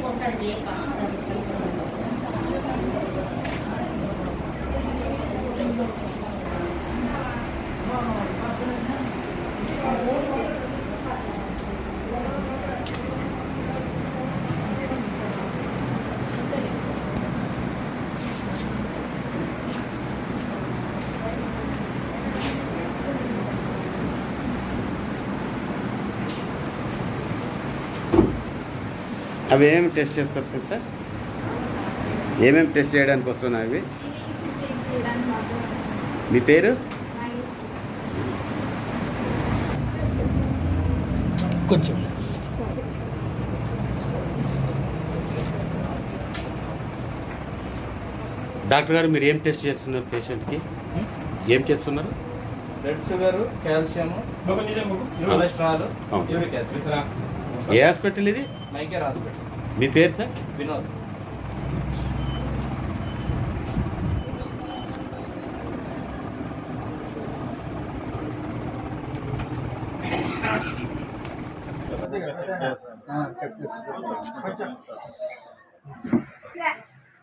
contar bien. అవి ఏమి test చేస్తారు సార్ సార్? ఏమేమి టెస్ట్ చేయడానికి వస్తున్నాయి అవి? మీ పేరు? కొంచెం. డాక్టర్ గారు మీరు ఏం టెస్ట్ చేస్తున్నారు పేషెంట్కి? ఏం చేస్తున్నారు? Blood sugar calcium cholesterol. Uric acid. ఏ హాస్పిటల్ ఇది? MyCare hospital. మీ పేరు సార్? వినోద్.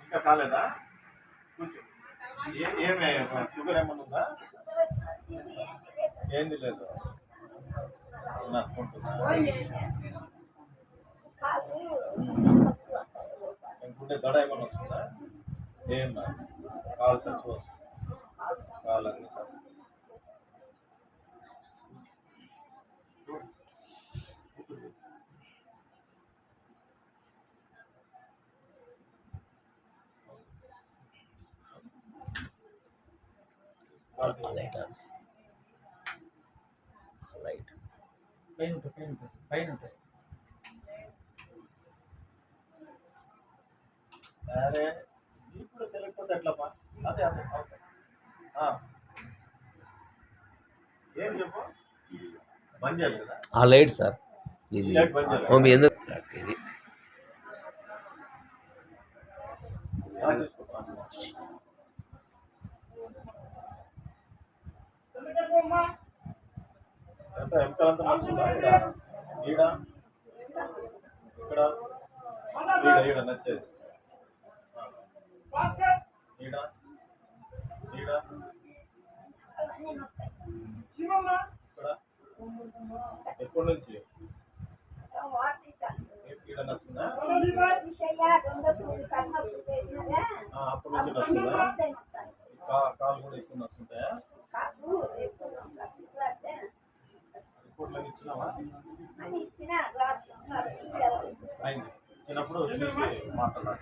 ఇంకా కాలేదా? కూర్చో. ఏమే షుగర్ ఏమన్నా ఉందా? ఏంది లేదు. నష్టంటుందా ఇంకుంటే దడ ఏమన్నా వస్తుందా ఏం నా కాలు సంచి వస్తుంది కాలు అన్ని సంచి. పైన ఉంటాయి పైన ఉంటాయి అరే నీకు కూడా తెలియకపోతే ఎట్లమ్మా? అదే అదే ఓకే. ఏం చెప్పు? బంద్ చేయాలి కదా? ఆ లైట్ సార్. ఇది లైట్ బంద్ చేయాలి. ఓ, మీ ఎందుకు ఇది. ఎంత ఎంతలంత ఈడ ఈడ? ఇక్కడ? ఈడ ఈడ నచ్చేది. ఎప్పటి నుంచి? అప్పటి నుంచి కా- కాలు కూడా ఎక్కువ రిపోర్ట్లో ఇచ్చినావా? అయింది. ఇచ్చినప్పుడు చూసి మాట్లాడాలి.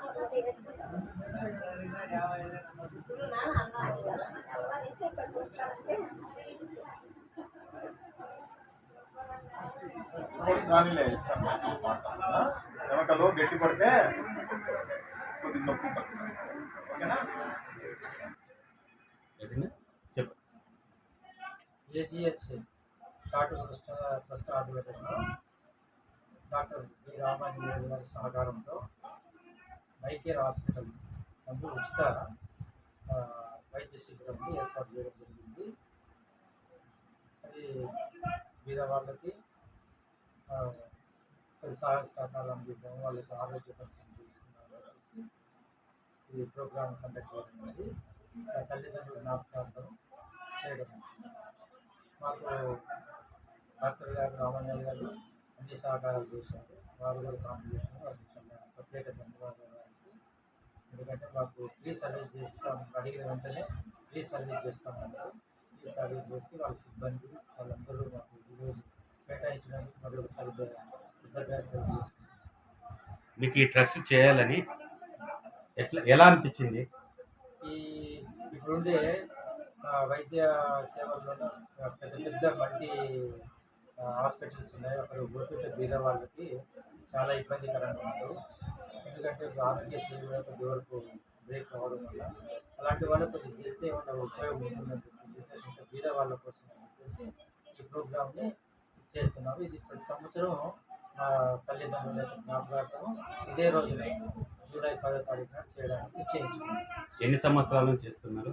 ఇస్తాం ఆ? ఆ. రిపోర్ట్స్ రానిలే ఇస్తాను వెనకలో గట్టి పడితే కొద్దిగా నొప్పి పడుతుంది ఓకేనా చెప్పు ఏజిహెచ్ చాటు ట్రస్ట్ ట్రస్ట్ ఆధ్వర్యంలో డాక్టర్ బి రామాంజనేయులు గారి సహకారంతో మైకేర్ హాస్పిటల్ నందు ఉచిత ఆ, వైద్య శిబిరాన్ని ఏర్పాటు చేయడం జరిగింది అది బీద వాళ్ళకి సహాయ సహకారాలు అందిద్దాం వాళ్ళకి ఆరోగ్య పరిస్థితి తీసుకున్నారు కలిసి ఈ ప్రోగ్రామ్ కండక్ట్ చేయడం అనేది ఆ, తల్లిదండ్రుల జ్ఞాపకార్థం చేయడం మాకు డాక్టర్ గారు రామయ్య గారు అన్ని సహకారాలు చేశారు. వారు కూడా కాంపిటీషన్ వారికి ప్రత్యేక ధన్యవాదాలు. ఎందుకంటే మాకు ఫ్రీ సర్వీస్ చేస్తాం. అడిగిన వెంటనే ఫ్రీ సర్వీస్ చేస్తామన్నారు సర్వీస్ చేసి వాళ్ళ సిబ్బంది వాళ్ళందరూ మాకు ఈరోజు మీకు ఈ ట్రస్ట్ చేయాలని ఎట్లా ఎలా అనిపించింది? ఈ ఇప్పుడుండే వైద్య సేవల్లో పెద్ద పెద్ద మల్టీ హాస్పిటల్స్ ఉన్నాయి. అక్కడ పోతుంటే బీద వాళ్ళకి చాలా ఇబ్బందికరంగా ఉంటుంది ఎందుకంటే ఆరోగ్య సేవ కొద్ది వరకు బ్రేక్ అవ్వడం వల్ల అలాంటి వాళ్ళకి కొంచెం చేస్తే వాళ్ళ ఉపయోగం ఉంటుందని బీద వాళ్ళ కోసం ఈ ప్రోగ్రామ్ని చేస్తున్నాము ఇది ప్రతి సంవత్సరం మా తల్లిదండ్రుల జ్ఞాపకార్థం ఇదే రోజున జూలై పదో తారీఖున చేయడానికి నిశ్చయించుకున్నాం ఎన్ని సంవత్సరాల నుంచి చేస్తున్నారు?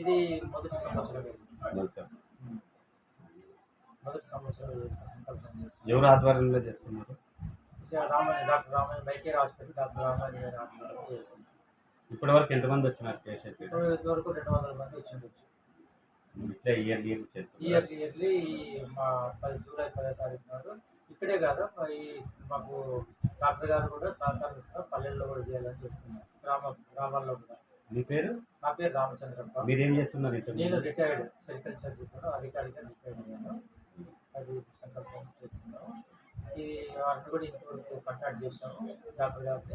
ఇది మొదటి సంవత్సరం? మొదటి సంవత్సరం. ఎవరు ఆధ్వర్యంలో చేస్తున్నారు? Ramayana doctor Ramayana MyCare hospital doctor Ramayana ఆధ్వర్యంలో చేస్తుంది ఇప్పటి వరకు ఎంతమంది వచ్చినారు పేషెంట్ ఇప్పుడు ఇంతవరకు రెండు వందల మంది వచ్చి ఉండొచ్చు ఇట్లా ఇయర్ ఇయర్ చేస్తున్నారు? ఇయర్లీ ఇయర్లీ మా పది జూలై పదో తారీఖు నాడు ఇక్కడే కాదు ఈ మాకు డాక్టర్ గారు కూడా సహకారం ఇస్తున్నారు పల్లెల్లో కూడా చేయాలని చేస్తున్నారు గ్రామ గ్రామాల్లో కూడా. మీ పేరు? నా పేరు రామచంద్రప్ప. మీరేం చేస్తున్నారు ఇంతకు నేను? రిటైర్డ్ సెక్రటరీ కూడా అధికారిగా రిటైర్డ్ అయ్యాను. అది సంకల్పం చేస్తున్నాము. వారిని కూడా ఇంతవరకు కాంటాక్ట్ చేశాము డాక్టర్ గారిని.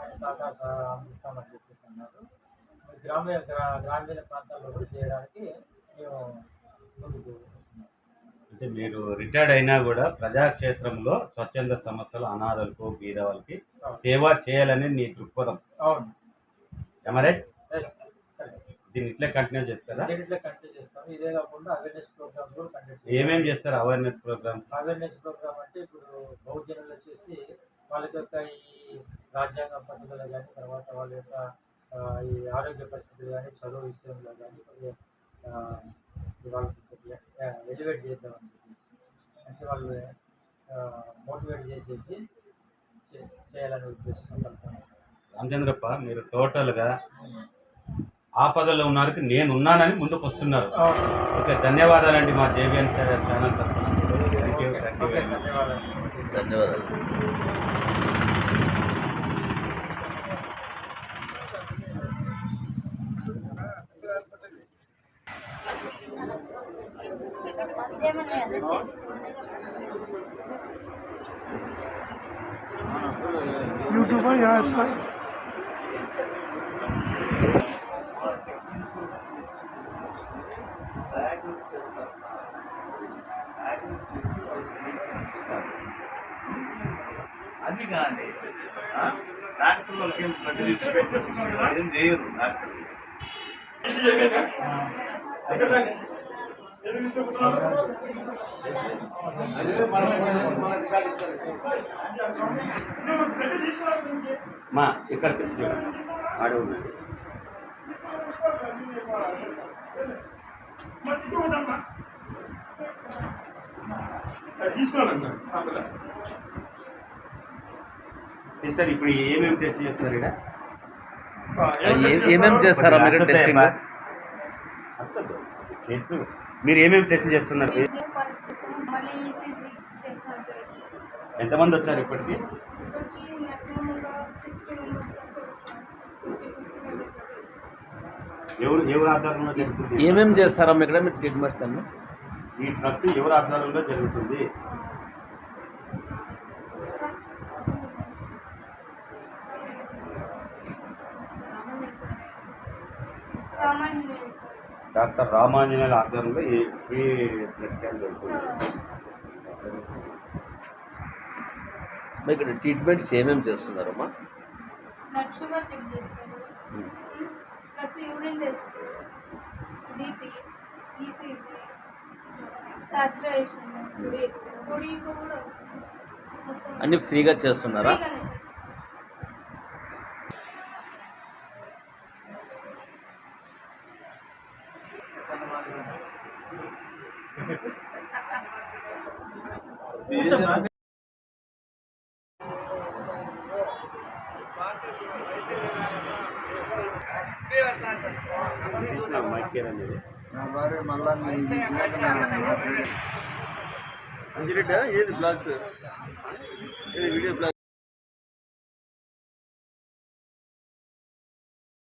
ఆయన సహకార సహ- అందిస్తామని చెప్పేసి అన్నారు. గ్రామీణ గ్రా- గ్రామీణ ప్రాంతాల్లో కూడా చేయడానికి అంటే మీరు రిటైర్డ్ అయినా కూడా ప్రజాక్షేత్రంలో స్వచ్ఛంద సంస్థలు అనాథలకు బీద వాళ్ళకి సేవ చేయాలని నీ దృక్పథం. అవును. ఎమరైట్. దీన్ని ఇట్లే కంటిన్యూ చేస్తారా? దీంట్లో కంటిన్యూ చేస్తాము. ఇదే కాకుండా అవేర్నెస్ ప్రోగ్రామ్స్ కూడా కండక్ట్ ఏమేం చేస్తారు అవేర్నెస్ ప్రోగ్రామ్ అవేర్నెస్ ప్రోగ్రామ్ అంటే ఇప్పుడు బహుజనులు వచ్చేసి వాళ్ళ యొక్క ఈ రాజ్యాంగ పద్ధతులు కానీ తర్వాత వాళ్ళ యొక్క ఈ ఆరోగ్య పరిస్థితులు కానీ చదువు విషయంలో కానీ కొద్దిగా ఎలివేట్ చేద్దామని చెప్పేసి. అంటే వాళ్ళు మోటివేట్ చేసేసి చే- చేయాలనే ఉద్దేశం కలుపుతున్నాం రామచంద్రప్ప మీరు టోటల్గా ఆపదలో ఉన్నారు నేను ఉన్నానని ముందుకు వస్తున్నారు. ఓకే ధన్యవాదాలండి మా జేబీఎన్ ఛానల్ తరఫున. ధన్యవాదాలు. ధన్యవాదాలు. యూట్యూబర్ యా సార్ అది కానీ డాక్టర్లకి ఏం ప్రతిదీక్ష పెట్టారు ఏం చేయరు డాక్టర్ మా ఇక్కడ ఆడే ఉన్నాడు సిస్టర్ ఇప్పుడు ఏమేమి టెస్ట్ చేస్తారు ఇక్కడ ఏ- ఏమేం చేస్తారా మీరు టెస్టింగ్ మీరు ఏమేమి టెస్ట్ చేస్తున్నారు? చేస్తాను ఎంతమంది వచ్చారు ఇప్పటికి? ఎవరు ఎవరు ఆధారంలో జరుగుతుంది? ఏమేం చేస్తారా ఇక్కడ మీరు ట్రీట్మెంట్స్ అన్ని. ఈ ట్రస్ట్ ఎవరు ఆధారంలో జరుగుతుంది రామాంజనేయులు సార్ డాక్టర్ రామాంజనేయుల ఆధ్వర్యంలో ఈ ఫ్రీ బ్లడ్ క్యాంప్ జరుగుతుంది. ఇక్కడ ట్రీట్మెంట్స్ ఏమేం చేస్తున్నారమ్మా? బ్లడ్ షుగర్ చెక్ చేస్తారు. Plus urine test BP saturation కూడా అన్ని ఫ్రీగా చేస్తున్నారా? ఫ్రీగానే. తీసిన మైకేర్ అనేది అంజిరెడ్డి ఏది బ్లాగ్స్ ఏది వీడియో బ్లాగ్